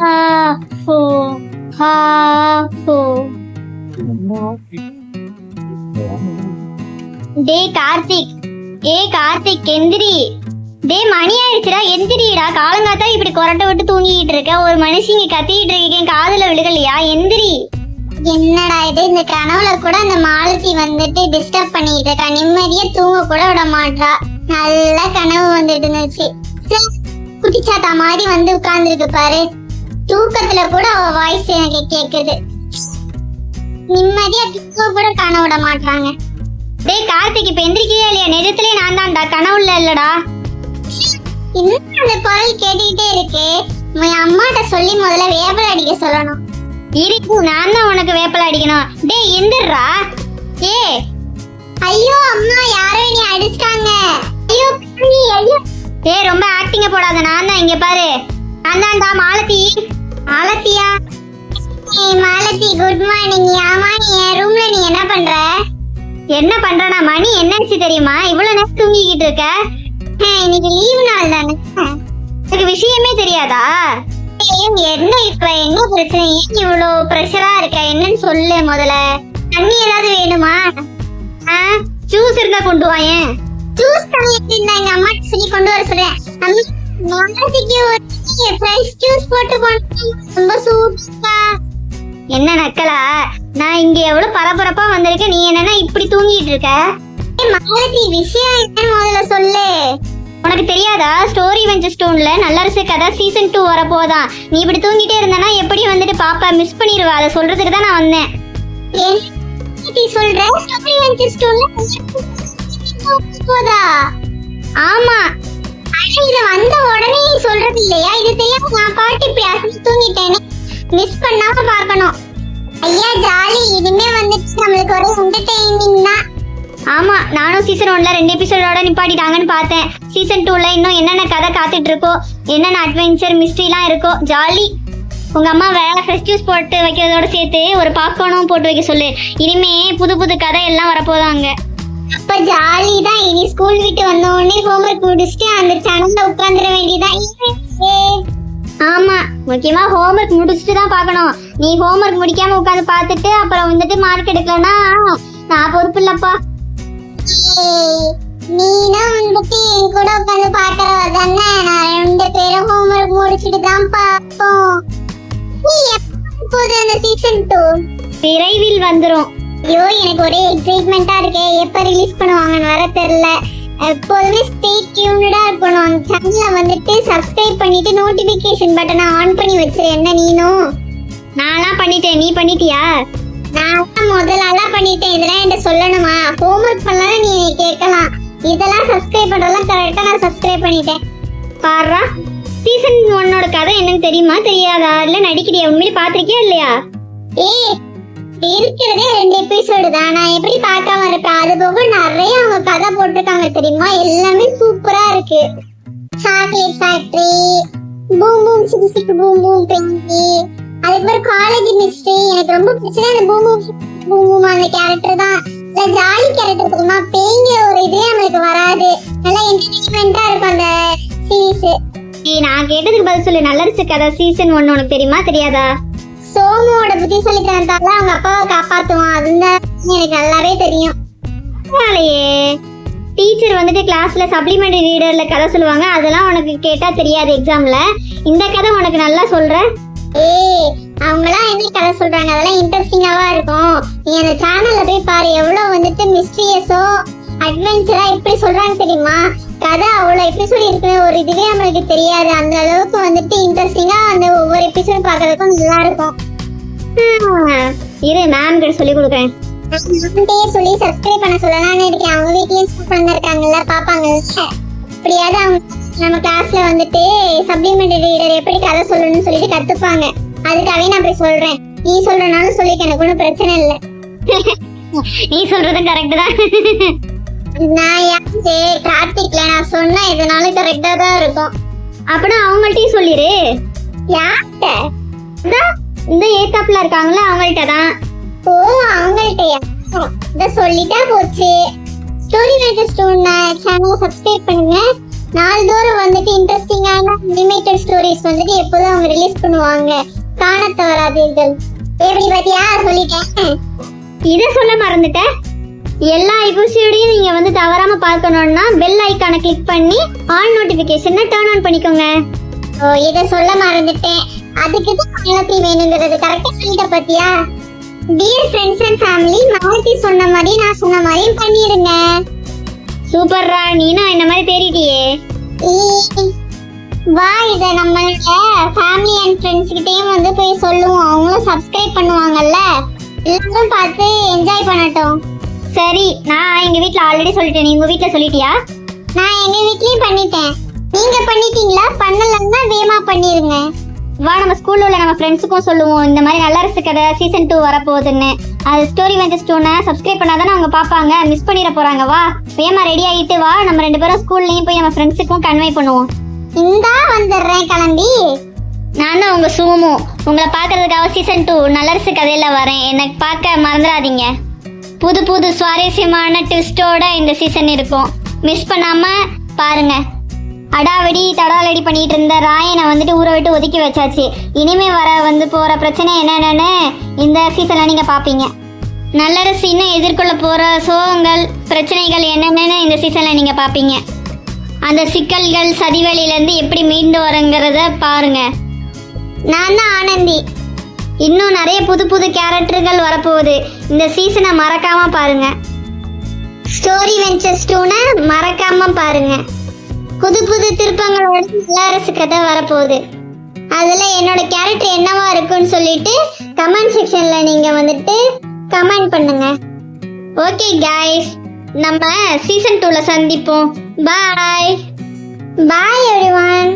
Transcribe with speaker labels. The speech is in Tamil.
Speaker 1: ஹா ஹோ. ஹா ஹோ டேய் கார்த்திக். ஏய் கார்த்திக் எந்திரி. டேய் மணி ஆயிடுச்சுடா எந்திரிடா. காலங்காத்தா இப்படி கொரட்டை விட்டு தூங்கிட்டு இருக்க. ஒரு மனுஷங்க கத்திட்டு இருக்கேன் காதுல விழுகலையா? எந்திரி.
Speaker 2: என்னடா இது? இந்த கனவுல கூட அந்த மாலதி வந்துட்டு டிஸ்டர்ப் பண்ணிட்டு இருக்கா. நிம்மதியா தூங்க கூட விட மாட்டா நல்ல கனவு வந்துட்டு இருந்துச்சு. குட்டிச்சாத்தா மாதிரி வந்து உட்கார்ந்துருக்கு பாரு. தூக்கத்துல கூட அவ வாய்ஸ் எனக்கு கேக்குது. நிம்மதியா தூங்க கூட காண விட மாட்டாங்க
Speaker 1: டேய் கார்த்திக் இப்ப எந்திரிக்கவே இல்லையா? நிஜத்திலே நான் தான்டா கனவுல இல்லடா.
Speaker 2: இன்னும் அந்த குரல் கேட்டுக்கிட்டே இருக்கு? உன் அம்மாட்ட சொல்லி முதல்ல வேப்பல அடிக்க சொல்லணும்.
Speaker 1: இருக்கு நான் தான் உனக்கு வேப்பல அடிக்கணும். டேய் எந்திரா ஏ.
Speaker 2: ஐயோ அம்மா யாரோ நீ அடிச்சிட்டாங்க. ஐயோ ஐயோ.
Speaker 1: ஏ ரொம்ப ஆக்டிங்க போடாத. நான் தான் இங்க பாரு. நான் தான்டா மாலதி.
Speaker 2: மாலத்தியா? ஏய் மாலதி குட் மார்னிங் ஆமா நீ என் ரூம்ல நீ என்ன பண்ற?
Speaker 1: என்ன பண்றனா மணி? என்னாச்சு தெரியுமா? இவ்வளவு நேரம் தூங்கிக்கிட்டு இருக்க.
Speaker 2: இன்னைக்கு லீவு நாள் தானே.
Speaker 1: எனக்கு விஷயமே தெரியாதா?
Speaker 2: என்ன இப்ப? என்ன பிரச்சனை? ஏன் இவ்வளோ ப்ரெஷரா இருக்க? என்னன்னு சொல்லு முதல்ல. தண்ணி ஏதாவது வேணுமா?
Speaker 1: ஜூஸ் இருந்தா கொண்டு வாயேன்
Speaker 2: ஜூஸ் தண்ணி இருந்தா எங்க அம்மா சொல்லி கொண்டு வர சொல்றேன். அம்மா ஒரு ஜூஸ் போட்டு ரொம்ப சூப்பரா.
Speaker 1: என்ன நக்கலா? நான் இங்க எவ்வளவு பரபரப்பா வந்திருக்கேன். நீ என்னன்னா இப்படி தூங்கிட்டு இருக்க?
Speaker 2: மாலதி விஷயம் என்னன்னு முதல்ல சொல்லு.
Speaker 1: உனக்கு தெரியாதா? ஸ்டோரி வெஞ்ச ஸ்டோன்ல நல்லரசு கதை சீசன் டூ வரப்போதான் நீ இப்படி தூங்கிட்டே இருந்தனா எப்படி வந்துட்டு பாப்பா மிஸ் பண்ணிடுவா அதை சொல்றதுக்கு தான் நான் வந்தேன்.
Speaker 2: சொல்ற? ஸ்டோரி ஸ்டோன்ல போதா?
Speaker 1: ஆமா.
Speaker 2: இது வந்த உடனே சொல்றது இல்லையா? இது தெரியாம நான் பாட்டு இப்படி அசைச்சு தூங்கிட்டேனே. மிஸ் பண்ணாம பார்க்கணும். ஐயா ஜாலி. இனிமே வந்துட்டு நம்மளுக்கு ஒரு என்டர்டெய்னிங் தான்.
Speaker 1: ஆமா நானும் சீசன் ஒன்ல ரெண்டு எபிசோடோட நிப்பாட்டிட்டாங்கன்னு பார்த்தேன். சீசன் டூல இன்னும் என்னென்ன கதை காத்துட்டு இருக்கோ என்னென்ன அட்வென்ச்சர் மிஸ்ட்ரிலாம் இருக்கோ ஜாலி. உங்க அம்மா வேற ஃப்ரெஷ் ஜூஸ் போட்டு வைக்கிறதோட சேர்த்து ஒரு பாப்கார்னும் போட்டு வைக்க சொல்லு. இனிமே புது புது கதை எல்லாம் வரப்போதாங்க
Speaker 2: அப்ப ஜாலி தான் இனி ஸ்கூல் விட்டு வந்த உடனே ஹோம்ஒர்க் முடிச்சுட்டு அந்த சேனல்ல உட்காந்துட வேண்டியதான்
Speaker 1: ஆமா முக்கியமா ஹோம்ஒர்க் முடிச்சுட்டு தான் பார்க்கணும். நீ ஹோம்ஒர்க் முடிக்காம உட்காந்து பார்த்துட்டு அப்புறம் வந்துட்டு மார்க் எடுக்கலன்னா நான் பொறுப்பு இல்லப்பா.
Speaker 2: நீனும் வந்துட்டு என் கூட உட்காந்து பாக்குறவ தானே நான் ரெண்டு பேரும் ஹோம்ஒர்க் முடிச்சுட்டு தான் பார்ப்போம். நீ எப்ப அந்த சீசன் டூ
Speaker 1: விரைவில் வந்துரும்.
Speaker 2: ஐயோ எனக்கு ஒரே எக்ஸைட்மெண்ட்டா இருக்கே. எப்ப ரிலீஸ் பண்ணுவாங்கன்னு வர தெரியல. எப்போதுமே ஸ்டே டியூனடா இருக்கணும். அந்த சேனல்ல வந்துட்டு சப்ஸ்கிரைப் பண்ணிட்டு நோட்டிபிகேஷன் பட்டனை ஆன் பண்ணி வச்சிரு. என்ன நீனும்
Speaker 1: நான்லாம் பண்ணிட்டேன். நீ பண்ணிட்டியா?
Speaker 2: நான் தான் முதல்லலாம் பண்ணிட்டேன். இதெல்லாம் என்கிட்ட சொல்லணுமா? ஹோம்ஒர்க் பண்ணலாம் நீ கேட்கலாம். இதெல்லாம் சப்ஸ்கிரைப் பண்ணுறதெல்லாம் கரெக்டாக நான் சப்ஸ்கிரைப் பண்ணிட்டேன்.
Speaker 1: பாடுறா சீசன் ஒன்னோட கதை என்னன்னு தெரியுமா? தெரியாதா? இல்லை நடிக்கிறியா? உண்மையிலே பார்த்துருக்கியா இல்லையா?
Speaker 2: ஏய் இருக்கிறதே ரெண்டு எபிசோடு தான். நான் எப்படி பார்க்காம இருப்பேன்? அது போக நிறைய அவங்க கதை போட்டிருக்காங்க தெரியுமா? எல்லாமே சூப்பரா இருக்கு. சாக்லேட் ஃபேக்டரி பூம் பூம் சிக்கு சிக்கு பூம் பூம் பெங்கி அதுக்கப்புறம் காலேஜ் மிஸ்ட்ரி எனக்கு ரொம்ப பிடிச்சது அந்த பூம் பூம் பூம் பூம் அந்த கேரக்டர் தான். இல்ல ஜாலி கேரக்டர் தெரியுமா? பேங்கிற ஒரு இதே நம்மளுக்கு வராது. நல்லா என்டர்டைன்மெண்டா இருக்கும் அந்த சீரீஸ்
Speaker 1: நான் கேட்டதுக்கு பதில் சொல்லு. நல்லரசு கதை சீசன் ஒன்னு உனக்கு தெரியுமா? தெரியாதா?
Speaker 2: சோமுவோட புத்திசாலித்தனத்தால அவங்க அப்பாவை காப்பாத்துவான். அதுதான் எனக்கு நல்லாவே தெரியும்.
Speaker 1: அதனாலயே டீச்சர் வந்துட்டு கிளாஸ்ல சப்ளிமெண்டரி ரீடர்ல கதை சொல்லுவாங்க. அதெல்லாம் உனக்கு கேட்டா தெரியாது எக்ஸாம்ல இந்த கதை உனக்கு நல்லா சொல்றேன்
Speaker 2: ஏய் அவங்கலாம் என்ன கதை சொல்றாங்க? அதெல்லாம் இன்ட்ரெஸ்டிங்காவா இருக்கும். நீ அந்த சேனல்ல போய் பாரு. எவ்வளவு வந்துட்டு மிஸ்டீரியஸோ அட்வென்ச்சரா எப்படி சொல்றாங்க தெரியுமா? கதை அவ்வளவு எபிசோட் இருக்கு ஒரு இதுவே நம்மளுக்கு தெரியாது. அந்த அளவுக்கு வந்துட்டு இன்ட்ரெஸ்டிங்கா அந்த ஒவ்வொரு எபிசோட் பார்க்கறதுக்கும் நல்லா இருக்கும்.
Speaker 1: இரு மேம் கிட்ட சொல்லி கொடுக்குறேன்.
Speaker 2: சொல்லி சப்ஸ்கிரைப் பண்ண சொல்லலாம்னு இருக்கேன் அவங்க வீட்லயும் ஸ்கூல் குழந்தை இருக்காங்கல்ல பாப்பாங்கல்ல அப்படியாவது அவங்க நம்ம கிளாஸ்ல வந்துட்டு சப்ளிமெண்டரி ரீடர் எப்படி கதை சொல்லணும்னு சொல்லிட்டு கத்துப்பாங்க. அதுக்காகவே நான் போய் சொல்றேன். நீ சொல்றனாலும் சொல்லிக்க எனக்கு ஒன்றும் பிரச்சனை இல்லை.
Speaker 1: நீ சொல்றதும் கரெக்ட் தான்.
Speaker 2: நான் யாரு கார்த்திக்ல நான் சொன்னா எதனாலும் கரெக்டா தான் இருக்கும்.
Speaker 1: அப்படின்னா அவங்கள்ட்டயும் சொல்லிரு.
Speaker 2: யார்கிட்ட?
Speaker 1: இந்த ஏத்தாப்புல இருக்காங்களா? அவங்கள்ட்ட தான்.
Speaker 2: ஓ அவங்கள்ட்டயா? இத சொல்லிட்டா போச்சு. Story maker stone channel subscribe பண்ணுங்க. நாள்தோறும் வந்துட்டு இன்ட்ரெஸ்டிங்கான அனிமேட்டட் ஸ்டோரிஸ் வந்துட்டு எப்போதும் அவங்க ரிலீஸ் பண்ணுவாங்க. காண தவறாதீர்கள் எப்படி பாத்தியா? சொல்லிட்டேன்.
Speaker 1: இதை சொல்ல மறந்துட்டேன். எல்லா எபிசோடையும் நீங்க வந்து தவறாம பார்க்கணும்னா பெல் ஐக்கானை கிளிக் பண்ணி ஆல் நோட்டிபிகேஷனை டர்ன் ஆன் பண்ணிக்கோங்க.
Speaker 2: ஓ இத சொல்ல மறந்துட்டேன். அதுக்கு தான் மாலத்தி வேணுங்கிறது. கரெக்டா சொல்லிட்ட பாத்தியா? Dear friends and family Malathi சொன்ன மாதிரி நான் சொன்ன மாதிரியும் பண்ணிடுங்க.
Speaker 1: சூப்பர்ரா நீனும் இந்த மாதிரி தேறிட்டியே
Speaker 2: ஈ, வா இத நம்மளோட ஃபேமிலி அண்ட் ஃப்ரெண்ட்ஸ் கிட்டயும் வந்து போய் சொல்லுவோம். அவங்களும் சப்ஸ்கிரைப் பண்ணுவாங்கல்ல. எல்லாரும் பார்த்து என்ஜாய் பண்ணட்டும்.
Speaker 1: சரி நான் எங்க வீட்ல ஆல்ரெடி சொல்லிட்டேன். நீ உங்க வீட்ல சொல்லிட்டியா?
Speaker 2: நான் எங்க வீட்லயும் பண்ணிட்டேன். நீங்க பண்ணிட்டீங்களா? பண்ணலன்னா வேமா பண்ணிருங்க.
Speaker 1: வா நம்ம ஸ்கூல்ல உள்ள நம்ம ஃப்ரெண்ட்ஸுக்கும் சொல்லுவோம். இந்த மாதிரி நல்லரசு கதை சீசன் டூ வரப்போகுதுன்னு. அது ஸ்டோரி வெஞ்சர்ஸ் டூனை சப்ஸ்கிரைப் பண்ணாதானே அவங்க பார்ப்பாங்க. மிஸ் பண்ணிட போறாங்க. வா வேமா ரெடி ஆகிட்டு வா. நம்ம ரெண்டு பேரும் ஸ்கூல்லையும் போய் நம்ம ஃப்ரெண்ட்ஸுக்கும் கன்வே பண்ணுவோம்.
Speaker 2: இந்தா வந்துடுறேன் கிளம்பி.
Speaker 1: நான் தான் உங்க சூமு. உங்களை பார்க்கறதுக்காக சீசன் டூ நல்லரசு கதையில வரேன். எனக்கு பார்க்க மறந்துடாதீங்க. புது புது சுவாரஸ்யமான ட்விஸ்டோட இந்த சீசன் இருக்கும். மிஸ் பண்ணாம பாருங்க. அடாவடி தடாலடி பண்ணிட்டு இருந்த ராயனை வந்துட்டு ஊரை விட்டு ஒதுக்கி வச்சாச்சு. இனிமே வர வந்து போற பிரச்சனை என்னென்னு இந்த சீசன்ல நீங்க பாப்பீங்க. நல்லரசு இன்னும் எதிர்கொள்ள போற சோகங்கள் பிரச்சனைகள் என்னென்னு இந்த சீசன்ல நீங்க பாப்பீங்க. அந்த சிக்கல்கள் சதிவெளியிலேருந்து எப்படி மீண்டு வரங்கிறத பாருங்க.
Speaker 2: நான் தான் ஆனந்தி.
Speaker 1: இன்னும் நிறைய புது புது கேரக்டர்கள் வரப்போகுது. இந்த சீசனை மறக்காம பாருங்க.
Speaker 2: ஸ்டோரி வெஞ்சர்ஸ் டூனை
Speaker 1: மறக்காம பாருங்க.
Speaker 2: புது புது திருப்பங்களோட இளவரசு கதை வரப்போகுது. அதில் என்னோட கேரக்டர் என்னவா இருக்குன்னு சொல்லிட்டு கமெண்ட் செக்ஷனில் நீங்கள் வந்துட்டு கமெண்ட் பண்ணுங்க.
Speaker 1: ஓகே கைஸ் நம்ம சீசன் டூவில் சந்திப்போம். பாய்
Speaker 2: பாய் எவ்ரிவன்